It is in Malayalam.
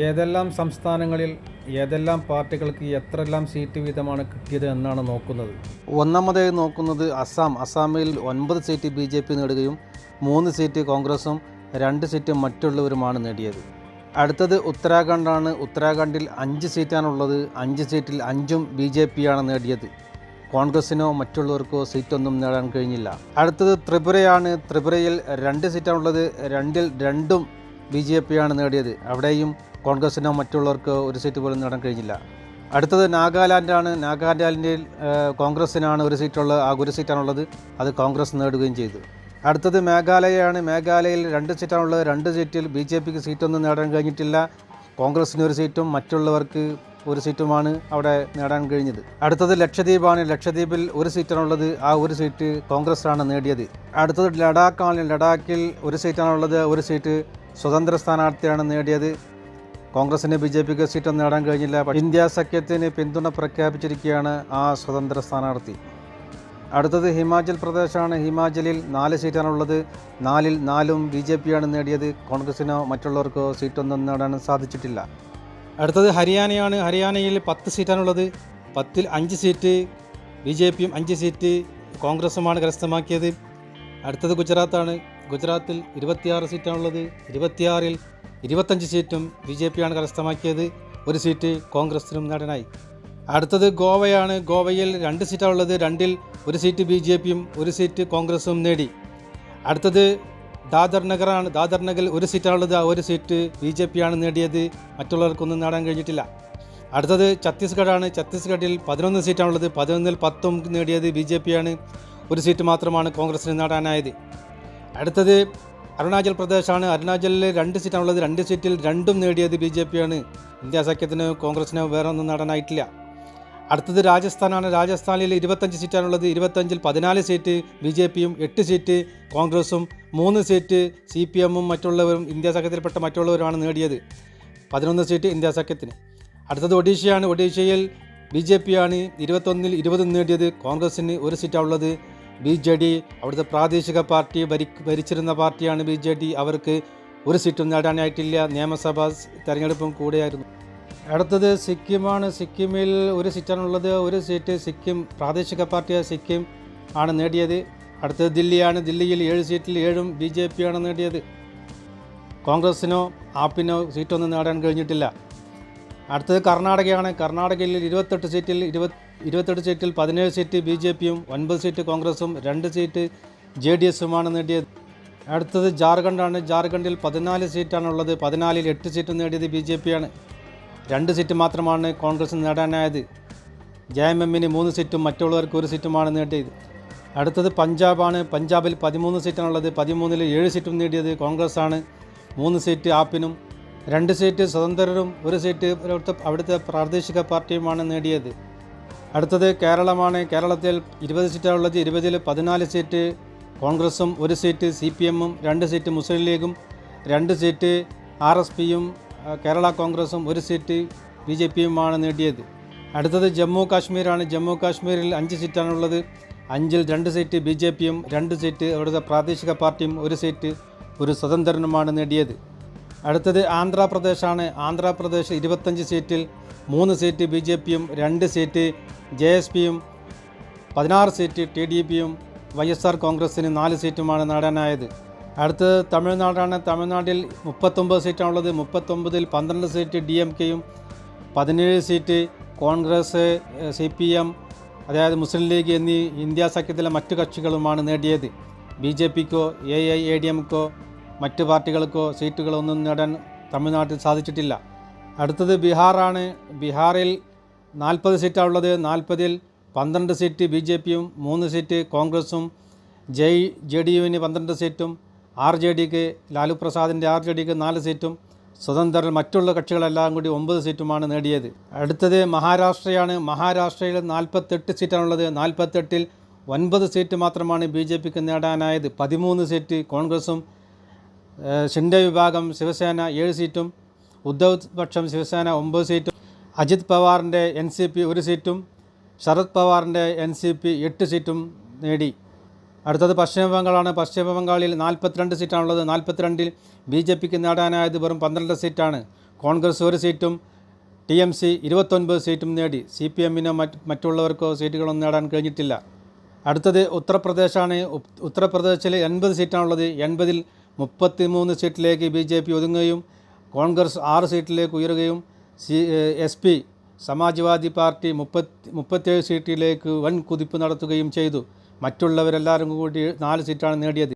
ഏതെല്ലാം സംസ്ഥാനങ്ങളിൽ ഏതെല്ലാം പാർട്ടികൾക്ക് എത്രയെല്ലാം സീറ്റ് വീതമാണ് കിട്ടിയത് എന്നാണ് നോക്കുന്നത്. ഒന്നാമതായി നോക്കുന്നത് അസാം. അസാമിൽ ഒൻപത് സീറ്റ് ബി ജെ പി നേടുകയും മൂന്ന് സീറ്റ് കോൺഗ്രസും രണ്ട് സീറ്റ് മറ്റുള്ളവരുമാണ് നേടിയത്. അടുത്തത് ഉത്തരാഖണ്ഡാണ്. ഉത്തരാഖണ്ഡിൽ അഞ്ച് സീറ്റാണുള്ളത്. അഞ്ച് സീറ്റിൽ അഞ്ചും ബി ജെ പിയാണ് നേടിയത്. കോൺഗ്രസിനോ മറ്റുള്ളവർക്കോ സീറ്റൊന്നും നേടാൻ കഴിഞ്ഞില്ല. അടുത്തത് ത്രിപുരയാണ്. ത്രിപുരയിൽ രണ്ട് സീറ്റാണുള്ളത്. രണ്ടിൽ രണ്ടും ബി ജെ പിയാണ് നേടിയത്. അവിടെയും കോൺഗ്രസിനോ മറ്റുള്ളവർക്ക് ഒരു സീറ്റ് പോലും നേടാൻ കഴിഞ്ഞില്ല. അടുത്തത് നാഗാലാൻഡാണ്. നാഗാലാൻഡിൽ കോൺഗ്രസ്സിനാണ് ഒരു സീറ്റുള്ള ആ ഒരു സീറ്റാണുള്ളത്. അത് കോൺഗ്രസ് നേടുകയും ചെയ്തു. അടുത്തത് മേഘാലയയാണ്. മേഘാലയയിൽ രണ്ട് സീറ്റാണുള്ളത്. രണ്ട് സീറ്റിൽ ബി ജെ പിക്ക് സീറ്റൊന്നും നേടാൻ കഴിഞ്ഞിട്ടില്ല. കോൺഗ്രസിന് ഒരു സീറ്റും മറ്റുള്ളവർക്ക് ഒരു സീറ്റുമാണ് അവിടെ നേടാൻ കഴിഞ്ഞത്. അടുത്തത് ലക്ഷദ്വീപാണ്. ലക്ഷദ്വീപിൽ ഒരു സീറ്റാണുള്ളത്. ആ ഒരു സീറ്റ് കോൺഗ്രസ്സാണ് നേടിയത്. അടുത്തത് ലഡാക്കാണ്. ലഡാക്കിൽ ഒരു സീറ്റാണുള്ളത്. ഒരു സീറ്റ് സ്വതന്ത്ര സ്ഥാനാർത്ഥിയാണ് നേടിയത്. കോൺഗ്രസിന് ബി ജെ പിക്ക് സീറ്റൊന്നും നേടാൻ കഴിഞ്ഞില്ല. ഇന്ത്യ സഖ്യത്തിന് പിന്തുണ പ്രഖ്യാപിച്ചിരിക്കുകയാണ് ആ സ്വതന്ത്ര സ്ഥാനാർത്ഥി. അടുത്തത് ഹിമാചൽ പ്രദേശാണ്. ഹിമാചലിൽ നാല് സീറ്റാണുള്ളത്. നാലിൽ നാലും ബി ജെ പിയാണ് നേടിയത്. കോൺഗ്രസിനോ മറ്റുള്ളവർക്കോ സീറ്റൊന്നും നേടാൻ സാധിച്ചിട്ടില്ല. അടുത്തത് ഹരിയാനയാണ്. ഹരിയാനയിൽ പത്ത് സീറ്റാണുള്ളത്. പത്തിൽ അഞ്ച് സീറ്റ് ബി ജെ പിയും അഞ്ച് സീറ്റ് കോൺഗ്രസുമാണ് കരസ്ഥമാക്കിയത്. അടുത്തത് ഗുജറാത്താണ്. ഗുജറാത്തിൽ ഇരുപത്തിയാറ് സീറ്റാണുള്ളത്. ഇരുപത്തിയാറിൽ ഇരുപത്തഞ്ച് സീറ്റും ബി ജെ പിയാണ് കരസ്ഥമാക്കിയത്. ഒരു സീറ്റ് കോൺഗ്രസിനും നേടാനായി. അടുത്തത് ഗോവയാണ്. ഗോവയിൽ രണ്ട് സീറ്റാണുള്ളത് രണ്ടിൽ ഒരു സീറ്റ് ബി ജെ പിയും ഒരു സീറ്റ് കോൺഗ്രസും നേടി. അടുത്തത് ദാദർ നഗറാണ്. ദാദർ നഗറിൽ ഒരു സീറ്റാണുള്ളത് ആ ഒരു സീറ്റ് ബി ജെ പിയാണ് നേടിയത്. മറ്റുള്ളവർക്കൊന്നും നേടാൻ കഴിഞ്ഞിട്ടില്ല. അടുത്തത് ഛത്തീസ്ഗഡാണ്. ഛത്തീസ്ഗഡിൽ പതിനൊന്ന് സീറ്റാണുള്ളത് പതിനൊന്നിൽ പത്തും നേടിയത് ബി ജെ പിയാണ്. ഒരു സീറ്റ് മാത്രമാണ് കോൺഗ്രസിന് നേടാനായത്. അടുത്തത് അരുണാചൽ പ്രദേശാണ്. അരുണാചലിൽ രണ്ട് സീറ്റാണുള്ളത്. രണ്ട് സീറ്റിൽ രണ്ടും നേടിയത് ബി ജെ പിയാണ്. ഇന്ത്യ സഖ്യത്തിന് കോൺഗ്രസിന് വേറെ ഒന്നും നേടാനായിട്ടില്ല. അടുത്തത് രാജസ്ഥാനാണ്. രാജസ്ഥാനിൽ ഇരുപത്തഞ്ച് സീറ്റാണുള്ളത്. ഇരുപത്തഞ്ചിൽ പതിനാല് സീറ്റ് ബി ജെ പിയും എട്ട് സീറ്റ് കോൺഗ്രസും മൂന്ന് സീറ്റ് സി പി എമ്മും മറ്റുള്ളവരും ഇന്ത്യ സഖ്യത്തിൽപ്പെട്ട മറ്റുള്ളവരുമാണ് നേടിയത്. പതിനൊന്ന് സീറ്റ് ഇന്ത്യ സഖ്യത്തിന്. അടുത്തത് ഒഡീഷയാണ്. ഒഡീഷയിൽ ബി ജെ പിയാണ് ഇരുപത്തൊന്നിൽ ഇരുപത് നേടിയത്. കോൺഗ്രസിന് ഒരു സീറ്റാണുള്ളത്. ബി ജെ ഡി അവിടുത്തെ പ്രാദേശിക പാർട്ടി ഭരി ഭരിച്ചിരുന്ന പാർട്ടിയാണ് ബി ജെ ഡി. അവർക്ക് ഒരു സീറ്റും നേടാനായിട്ടില്ല. നിയമസഭാ തെരഞ്ഞെടുപ്പും കൂടെയായിരുന്നു. അടുത്തത് സിക്കിമാണ്. സിക്കിമിൽ ഒരു സീറ്റാണുള്ളത്. ഒരു സീറ്റ് സിക്കിം പ്രാദേശിക പാർട്ടിയായ സിക്കിം ആണ് നേടിയത്. അടുത്തത് ദില്ലിയാണ്. ദില്ലിയിൽ ഏഴ് സീറ്റിൽ ഏഴും ബി ജെ പിയാണ് നേടിയത്. കോൺഗ്രസിനോ ആപ്പിനോ സീറ്റൊന്നും നേടാൻ കഴിഞ്ഞിട്ടില്ല. അടുത്തത് കർണാടകയാണ്. കർണാടകയിൽ ഇരുപത്തെട്ട് സീറ്റിൽ ഇരുപത് ഇരുപത്തെട്ട് സീറ്റിൽ പതിനേഴ് സീറ്റ് ബി ജെ പിയും ഒൻപത് സീറ്റ് കോൺഗ്രസും രണ്ട് സീറ്റ് ജെ ഡി എസുമാണ് നേടിയത്. അടുത്തത് ജാർഖണ്ഡാണ്. ജാർഖണ്ഡിൽ പതിനാല് സീറ്റാണുള്ളത്. പതിനാലിൽ എട്ട് സീറ്റ് നേടിയത് ബി ജെ പിയാണ്. രണ്ട് സീറ്റ് മാത്രമാണ് കോൺഗ്രസ് നേടാനായത്. ജെ എം എമ്മിന് മൂന്ന് സീറ്റും മറ്റുള്ളവർക്ക് ഒരു സീറ്റുമാണ് നേടിയത്. അടുത്തത് പഞ്ചാബാണ്. പഞ്ചാബിൽ പതിമൂന്ന് സീറ്റാണുള്ളത്. പതിമൂന്നിൽ ഏഴ് സീറ്റും നേടിയത് കോൺഗ്രസ് ആണ് മൂന്ന് സീറ്റ് ആപ്പിനും രണ്ട് സീറ്റ് സ്വതന്ത്രരും ഒരു സീറ്റ് അവിടുത്തെ പ്രാദേശിക പാർട്ടിയുമാണ് നേടിയത്. അടുത്തത് കേരളമാണ്. കേരളത്തിൽ ഇരുപത് സീറ്റാണുള്ളത്. ഇരുപതിൽ പതിനാല് സീറ്റ് കോൺഗ്രസും ഒരു സീറ്റ് സി പി എമ്മും രണ്ട് സീറ്റ് മുസ്ലിം ലീഗും രണ്ട് സീറ്റ് ആർ എസ് പിയും കേരള കോൺഗ്രസും ഒരു സീറ്റ് ബി ജെ പിയുമാണ് നേടിയത്. അടുത്തത് ജമ്മു കാശ്മീരാണ്. ജമ്മു കാശ്മീരിൽ അഞ്ച് സീറ്റാണുള്ളത്. അഞ്ചിൽ രണ്ട് സീറ്റ് ബി ജെ പിയും രണ്ട് സീറ്റ് അവിടുത്തെ പ്രാദേശിക പാർട്ടിയും ഒരു സീറ്റ് ഒരു സ്വതന്ത്രനുമാണ് നേടിയത്. അടുത്തത് ആന്ധ്രാപ്രദേശാണ്. ആന്ധ്രാപ്രദേശ് ഇരുപത്തഞ്ച് സീറ്റിൽ മൂന്ന് സീറ്റ് ബി ജെ പിയും രണ്ട് സീറ്റ് ജെ എസ് പിയും പതിനാറ് സീറ്റ് ടി ഡി പിയും വൈ എസ് ആർ കോൺഗ്രസിന് നാല് സീറ്റുമാണ് നേടാനായത്. അടുത്തത് തമിഴ്നാടാണ്. തമിഴ്നാട്ടിൽ മുപ്പത്തൊമ്പത് സീറ്റാണുള്ളത്. മുപ്പത്തൊമ്പതിൽ പന്ത്രണ്ട് സീറ്റ് ഡി എം കെയും പതിനേഴ് seat Congress C P M അതായത് മുസ്ലിം ലീഗ് എന്നീ ഇന്ത്യ സഖ്യത്തിലെ മറ്റു കക്ഷികളുമാണ് നേടിയത്. ബി ജെ പിക്കോ എ ഐ എ ഡി എംക്കോ മറ്റ് പാർട്ടികൾക്കോ സീറ്റുകളൊന്നും നേടാൻ തമിഴ്നാട്ടിൽ സാധിച്ചിട്ടില്ല. അടുത്തത് ബീഹാറാണ്. ബീഹാറിൽ നാൽപ്പത് സീറ്റാണുള്ളത്. നാൽപ്പതിൽ പന്ത്രണ്ട് സീറ്റ് ബി ജെ പിയും മൂന്ന് സീറ്റ് കോൺഗ്രസും ജയ് ജെ ഡി യുവിന് പന്ത്രണ്ട് സീറ്റും ആർ ജെ ഡിക്ക് ലാലു പ്രസാദിന്റെ ആർ ജെ ഡിക്ക് നാല് സീറ്റും സ്വതന്ത്രർ മറ്റുള്ള കക്ഷികളെല്ലാം കൂടി ഒമ്പത് സീറ്റുമാണ് നേടിയത്. അടുത്തത് മഹാരാഷ്ട്രയാണ്. മഹാരാഷ്ട്രയിൽ നാൽപ്പത്തെട്ട് സീറ്റാണുള്ളത്. നാൽപ്പത്തെട്ടിൽ ഒൻപത് സീറ്റ് മാത്രമാണ് ബി ജെ പിക്ക് നേടാനായത്. പതിമൂന്ന് സീറ്റ് കോൺഗ്രസും ഷിൻഡെ വിഭാഗം ശിവസേന ഏഴ് സീറ്റും ഉദ്ധവ് പക്ഷം ശിവസേന ഒമ്പത് സീറ്റും അജിത് പവാറിന്റെ എൻ സി പി ഒരു സീറ്റും ശരത് പവാറിന്റെ എൻ സി പി എട്ട് സീറ്റും നേടി. അടുത്തത് പശ്ചിമ ബംഗാളാണ്. പശ്ചിമ ബംഗാളിൽ നാൽപ്പത്തിരണ്ട് സീറ്റാണുള്ളത്. നാൽപ്പത്തിരണ്ടിൽ ബി ജെ പിക്ക് നേടാനായത് വെറും പന്ത്രണ്ട് സീറ്റാണ്. കോൺഗ്രസ് ഒരു സീറ്റും ടി എം സി ഇരുപത്തൊൻപത് സീറ്റും നേടി. സി പി എമ്മിനോ മറ്റ് മറ്റുള്ളവർക്കോ സീറ്റുകളൊന്നും നേടാൻ കഴിഞ്ഞിട്ടില്ല. അടുത്തത് ഉത്തർപ്രദേശാണ്. ഉത്തർപ്രദേശിൽ എൺപത് സീറ്റാണുള്ളത്. എൺപതിൽ മുപ്പത്തി മൂന്ന് സീറ്റിലേക്ക് ബി ജെ പി ഒതുങ്ങുകയും കോൺഗ്രസ് ആറ് സീറ്റിലേക്ക് ഉയരുകയും C S P Samajwadi party മുപ്പത്തി മുപ്പത്തേഴ് സീറ്റിലേക്ക് വൻ കുതിപ്പ് നടത്തുകയും ചെയ്തു. മറ്റുള്ളവരെല്ലാവരും കൂടി നാല് സീറ്റാണ് നേടിയത്.